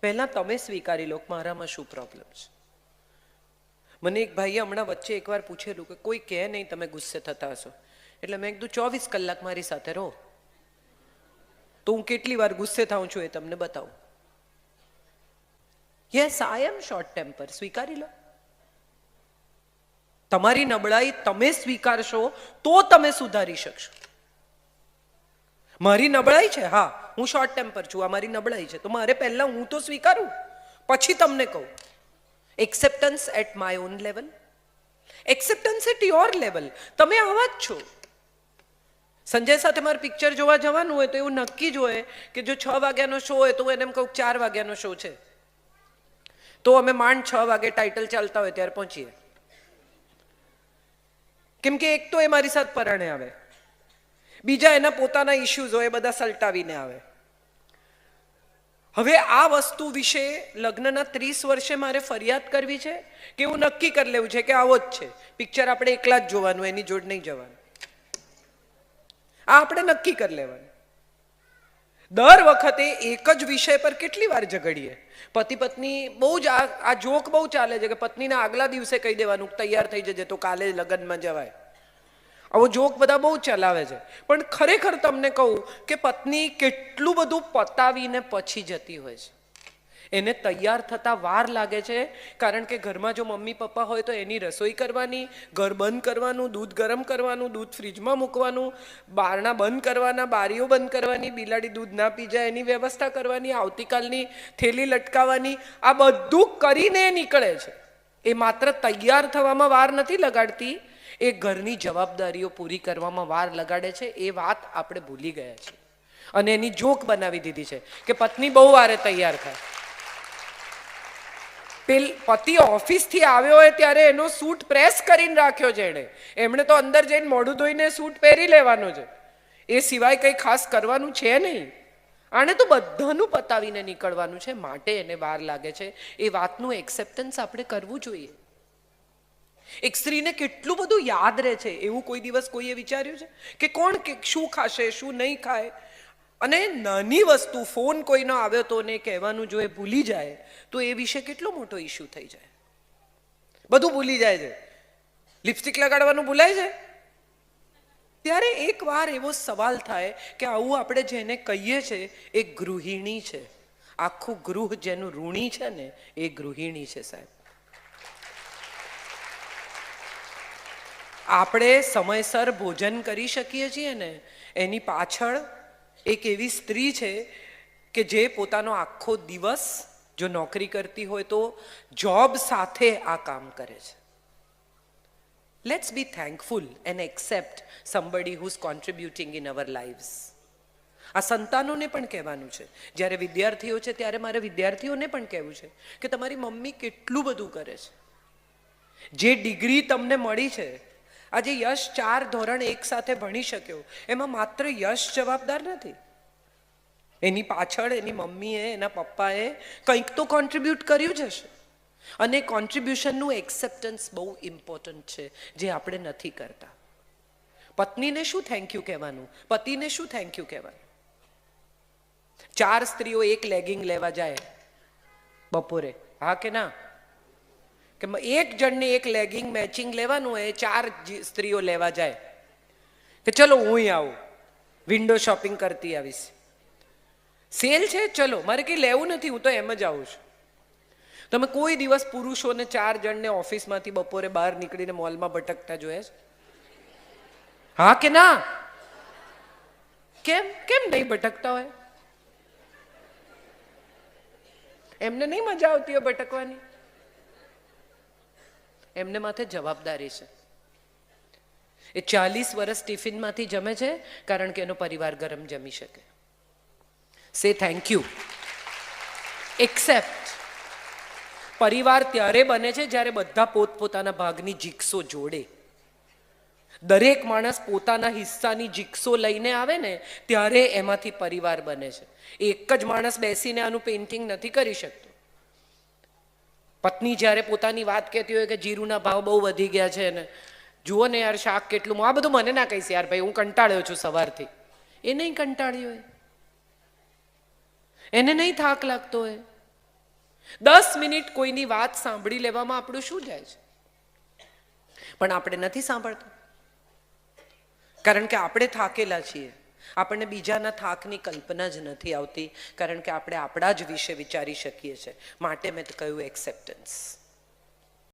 પહેલાં તમે સ્વીકારી લો મારામાં શું પ્રોબ્લેમ છે. મને એક ભાઈએ હમણાં વચ્ચે એકવાર પૂછેલું કે કોઈ કહે નહીં તમે ગુસ્સે થતા હશો. એટલે મેં કીધું, ચોવીસ કલાક મારી સાથે રહો. તો હું કેટલી વાર ગુસ્સે થાઉં છું એ તમને બતાવું. Yes I am short temper સ્વીકારી લો. તમારી નબળાઈ તમે સ્વીકારશો તો તમે સુધારી શકશો. મારી નબળાઈ છે? હા. હું શોર્ટ ટેમ્પર છું, આ મારી નબળાઈ છે, તો મારે પહેલાં હું તો સ્વીકારું, પછી તમને કહું. Acceptance at my own level acceptance at your level તમે આવા જ છો. સંજય સાથે મારે પિક્ચર જોવા જવાનું હોય તો એવું નક્કી જ હોય કે જો છ વાગ્યાનો શો હોય તો હું એને એમ કહું ચાર વાગ્યાનો શો છે. તો અમે માંડ છ વાગે ટાઇટલ ચાલતા હોય ત્યારે પહોંચીએ. કેમ કે એક તો એ મારી સાથે પરણે આવે. બીજા એના પોતાના ઇશ્યુઝ હોય એ બધા સલટાવીને આવે. હવે આ વસ્તુ વિશે લગ્નના ત્રીસ વર્ષે મારે ફરિયાદ કરવી છે કે એવું નક્કી કરી લેવું છે કે આવો જ છે? પિક્ચર આપણે એકલા જ જોવાનું, એની જોડ નહીં જવાનું. આ આપણે નક્કી કરી લેવાનું. દર વખતે એક જ વિષય પર કેટલી વાર ઝઘડીએ? પતિ પત્ની બહુ જ આ જોક બહુ ચાલે છે કે પત્નીના આગલા દિવસે કહી દેવાનું તૈયાર થઈ જજે તો કાલે લગ્નમાં જવાય. આવો જોક બધા બહુ ચલાવે છે. પણ ખરેખર તમને કહું કે પત્ની કેટલું બધું પતાવીને પછી જતી હોય છે. એને તૈયાર થતા વાર લાગે છે, કારણ કે ઘરમાં જો મમ્મી પપ્પા હોય તો એની રસોઈ કરવાની, ઘર બંધ કરવાનું, દૂધ ગરમ કરવાનું, દૂધ ફ્રીજમાં મૂકવાનું, બારણા બંધ કરવાના, બારીઓ બંધ કરવાની, બિલાડી દૂધ ના પી જાય, એની વ્યવસ્થા કરવાની, આવતીકાલની થેલી લટકાવવાની, આ બધું કરીને નીકળે છે. એ માત્ર તૈયાર થવામાં વાર નથી લગાડતી એ ઘરની જવાબદારીઓ પૂરી કરવામાં વાર લગાડે છે, એ વાત આપણે ભૂલી ગયા છીએ. અને એની જોક બનાવી દીધી છે કે પત્ની બહુ વારે તૈયાર થાય. પેલ પતિ ઓફિસથી આવ્યો હોય ત્યારે એનો સૂટ પ્રેસ કરીને રાખ્યો છે એણે. એમણે તો અંદર જઈને મોઢું ધોઈને સૂટ પહેરી લેવાનો છે. એ સિવાય કંઈ ખાસ કરવાનું છે નહીં. આણે તો બધાનું પતાવીને નીકળવાનું છે, માટે એને વાર લાગે છે. એ વાતનું એક્સેપ્ટન્સ આપણે કરવું જોઈએ. એક સ્ત્રીને કેટલું બધું યાદ રહે છે, એવું કોઈ દિવસ કોઈએ વિચાર્યું છે? કે કોણ કે શું ખાશે, શું નહીં ખાય? અને નાની વસ્તુ, ફોન કોઈનો આવ્યો તો ને કહેવાનું જો એ ભૂલી જાય, તો એ વિશે કેટલો મોટો ઇશ્યુ થઈ જાય. બધું ભૂલી જાય છે. લિપસ્ટિક લગાડવાનું ભૂલાય છે? ત્યારે એક વાર એવો સવાલ થાય કે આવું આપણે જેને કહીએ છે, એ ગૃહિણી છે. આખું ગૃહ જેનું ઋણી છે ને, એ ગૃહિણી છે સાહેબ. આપણે સમયસર ભોજન કરી શકીએ છીએ ને, એની પાછળ એક એવી સ્ત્રી છે કે જે પોતાનો આખો દિવસ જો નોકરી કરતી હોય તો જોબ સાથે આ કામ કરે છે. Let's be thankful and accept somebody who's contributing in our lives આ સંતાનોને પણ કહેવાનું છે. જ્યારે વિદ્યાર્થીઓ છે ત્યારે મારે વિદ્યાર્થીઓને પણ કહેવું છે કે તમારી મમ્મી કેટલું બધું કરે છે. જે ડિગ્રી તમને મળી છે આજે યશ ચાર ધોરણ એક સાથે ભણી શક્યો. એમાં માત્ર યશ જવાબદાર નથી. એની પાછળ એની મમ્મીએ, એના પપ્પાએ કંઈક તો કોન્ટ્રીબ્યુટ કર્યું જ હશે. અને કોન્ટ્રીબ્યુશનનું એક્સેપ્ટન્સ બહુ ઇમ્પોર્ટન્ટ છે, જે આપણે નથી કરતા. પત્નીને શું થેન્ક યુ કહેવાનું? પતિને શું થેન્ક યુ કહેવાનું? ચાર સ્ત્રીઓ એક લેગિંગ લેવા જાય બપોરે. હા કે ના? કે એક જણને એક લેગિંગ મેચિંગ લેવાનું હોય, ચાર સ્ત્રીઓ લેવા જાય. કે ચલો હું આવું વિન્ડો શોપિંગ કરતી આવીશ. સેલ છે? ચલો, મારે કંઈ લેવું નથી, હું તો એમ જ આવું છું. તમે કોઈ દિવસ પુરુષોને ચાર જણને ઓફિસમાંથી બપોરે બહાર નીકળીને મોલમાં ભટકતા જોયા છે? હા કે ના? કેમ? કેમ નહીં ભટકતા હોય? એમને નહીં મજા આવતી હોય ભટકવાની? એમને માથે જવાબદારી છે. એ ચાલીસ વર્ષ ટિફિનમાંથી જમે છે કારણ કે એનો પરિવાર ગરમ જમી શકે. સે થેન્ક યુ એક્સેપ્ટ પરિવાર ત્યારે બને છે જ્યારે બધા પોતપોતાના ભાગની જીક્સો જોડે. દરેક માણસ પોતાના હિસ્સાની જીક્સો લઈને આવે ને, ત્યારે એમાંથી પરિવાર બને છે. એક જ માણસ બેસીને આનું પેઇન્ટિંગ નથી કરી શકતો. પત્ની જ્યારે પોતાની વાત કહેતી હોય કે જીરુના ભાવ બહુ વધી ગયા છે ને, જુઓ ને યાર શાક કેટલું આ બધું મને ના કહીશ યાર ભાઈ, હું કંટાળ્યો છું સવારથી. એ નહીં કંટાળ્યો હોય. એને નહીં થાક લાગતો હોય. દસ મિનિટ કોઈની વાત સાંભળી લેવામાં આપણું શું જાય છે? પણ આપણે નથી સાંભળતા. કારણ કે આપણે થાકેલા છીએ. આપણને બીજાના થાકની કલ્પના જ નથી આવતી, કારણ કે આપણે આપણા જ વિશે વિચારી શકીએ છીએ. માટે મેં કહ્યું એક્સેપ્ટન્સ